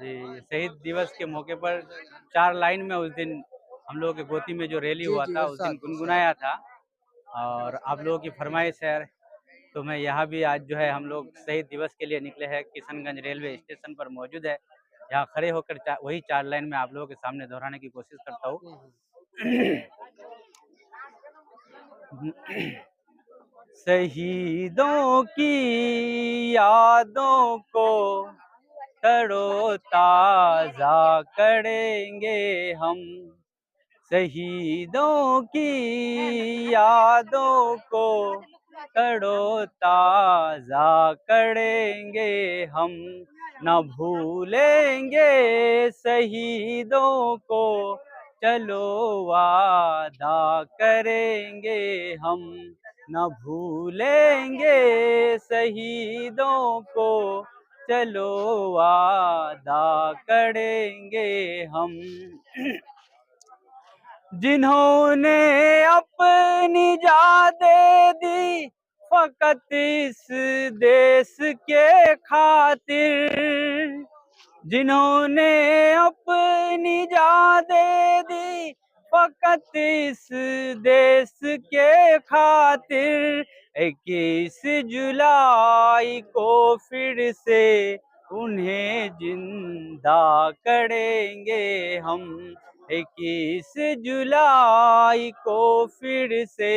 जी शहीद दिवस के मौके पर चार लाइन में उस दिन हम लोगों के गोती में जो रैली हुआ था उस दिन गुनगुनाया था। और आप लोगों की फरमाइश है तो मैं यहाँ भी आज जो है हम लोग शहीद दिवस के लिए निकले हैं। किशनगंज रेलवे स्टेशन पर मौजूद है। यहाँ खड़े होकर चा, वही चार लाइन में आप लोगों के सामने दोहराने की कोशिश करता हूँ। शहीदों की यादों को तरो ताज़ा करेंगे हम शहीदों की यादों को। तरो ताज़ा करेंगे हम, न भूलेंगे शहीदों को। चलो वादा करेंगे हम, न भूलेंगे शहीदों को। चलो वादा करेंगे हम। जिन्होंने अपनी जादे दी, फकत इस देश के खातिर। जिन्होंने अपनी जादे दी, फकत इस देश के खातिर। इक्कीस जुलाई को फिर से उन्हें ज़िंदा करेंगे हम। इक्कीस जुलाई को फिर से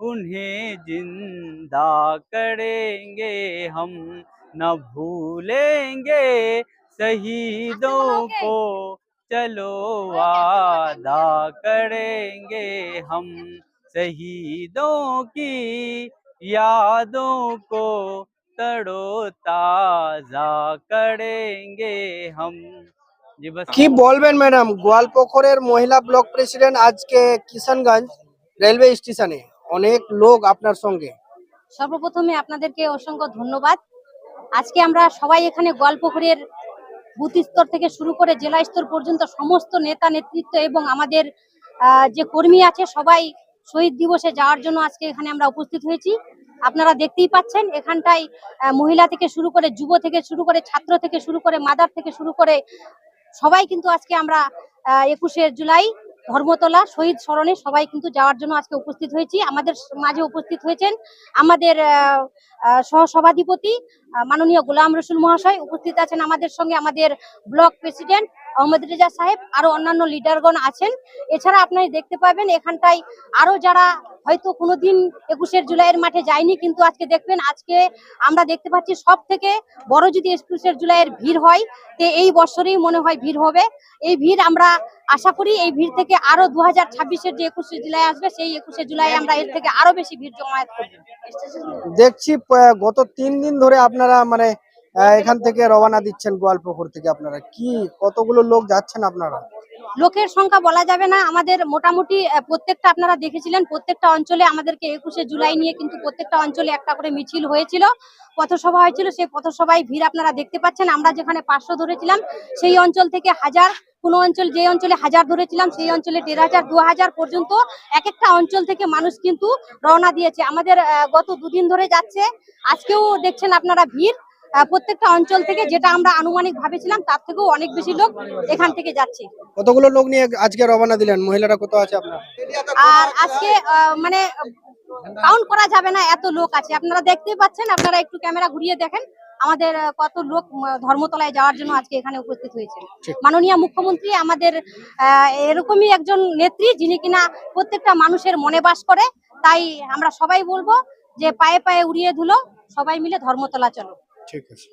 उन्हें ज़िंदा करेंगे हम। न भूलेंगे शहीदों को चलो। वादा करेंगे हम। शहीदों की यादों को तड़ो ताजा करेंगे हम जी बस কি বলবেন ম্যাডাম গোয়ালপুকুরের মহিলা ব্লক প্রেসিডেন্ট আজকে কিষানগঞ্জ রেলওয়ে স্টেশনে অনেক লোক আপনার সঙ্গে সর্বপ্রথমে আপনাদেরকে অসংখ্য ধন্যবাদ আজকে আমরা সবাই এখানে গোয়ালপুকুরের বুথ স্তর থেকে শুরু করে জেলা স্তর পর্যন্ত সমস্ত নেতা নেতৃত্ব এবং আমাদের আহ, যে কর্মী আছে সবাই শহীদ দিবসে যাওয়ার জন্য আজকে এখানে আমরা উপস্থিত হয়েছি। আপনারা দেখতেই পাচ্ছেন, এখানটায় মহিলা থেকে শুরু করে যুব থেকে শুরু করে ছাত্র থেকে শুরু করে মাদার থেকে শুরু করে সবাই কিন্তু আজকে আমরা একুশে জুলাই ধর্মতলা শহীদ স্মরণে সবাই কিন্তু যাওয়ার জন্য আজকে উপস্থিত হয়েছি। আমাদের মাঝে উপস্থিত হয়েছেন আমাদের সহসভাধিপতি মাননীয় গোলাম রসুল মহাশয়। উপস্থিত আছেন আমাদের সঙ্গে আমাদের ব্লক প্রেসিডেন্ট আহমদ রেজা সাহেব, আরও অন্যান্য লিডারগণ আছেন। এছাড়া আপনারা দেখতে পাবেন, এখানটায় আরও যারা হয়তো কোনোদিন একুশের জুলাইয়ের মাঠে যায়নি, কিন্তু আজকে দেখবেন, আজকে আমরা দেখতে পাচ্ছি সব থেকে বড় যদি একুশের জুলাইয়ের ভিড় হয়, তে এই বছরেই মনে হয় ভিড় হবে। এই ভিড় আমরা আশা করি, এই ভিড় থেকে আরও দু হাজার ছাব্বিশের যে একুশে জুলাই আসবে, সেই একুশে জুলাই আমরা এর থেকে আরও বেশি ভিড় জমায়েত করব। দেখছি গত তিন দিন ধরে আপনারা মানে এখান থেকে রওনা দিচ্ছেন গোয়ালপুকুর থেকে আপনারা। কি, কতগুলো লোক যাচ্ছেন আপনারা? লোকের সংখ্যা বলা যাবে না। আমাদের মোটামুটি প্রত্যেকটা আপনারা দেখেছিলেন, প্রত্যেকটা অঞ্চলে আমাদেরকে একুশে জুলাই নিয়ে কিন্তু প্রত্যেকটা অঞ্চলে একটা করে মিছিল হয়েছিল, পথসভা হয়েছিল, সেই পথসভায় ভিড় আপনারা দেখতে পাচ্ছেন। আমরা যেখানে পাঁচশো ধরেছিলাম, সেই অঞ্চল থেকে হাজার, কোন অঞ্চল, যে অঞ্চলে হাজার ধরেছিলাম, সেই অঞ্চলে দেড় হাজার, দু হাজার পর্যন্ত এক একটা অঞ্চল থেকে মানুষ কিন্তু রওনা দিয়েছে। আমাদের গত দুদিন ধরে যাচ্ছে, আজকেও দেখছেন আপনারা ভিড়। প্রত্যেকটা অঞ্চল থেকে যেটা আমরা আনুমানিক ভাবেছিলাম তার থেকেও অনেক বেশি লোক এখান থেকে যাচ্ছে। কতগুলো লোক নিয়ে আজকে রওনা দিলেন? মহিলারা কত আছে আপনার? আর আজকে মানে কাউন্ট করা যাবে না এত লোক আছে। আপনারা দেখতেই পাচ্ছেন আপনারা একটু ক্যামেরা ঘুরিয়ে দেখেন আমাদের কত লোক ধর্মতলায় যাওয়ার জন্য আজকে এখানে উপস্থিত হয়েছে। মাননীয় মুখ্যমন্ত্রী আমাদের আহ, এরকমই একজন নেত্রী যিনি কিনা প্রত্যেকটা মানুষের মনে বাস করে। তাই আমরা সবাই বলব যে পায়ে পায়ে উড়িয়ে ধুলো সবাই মিলে ধর্মতলা চলো। ঠিক আছে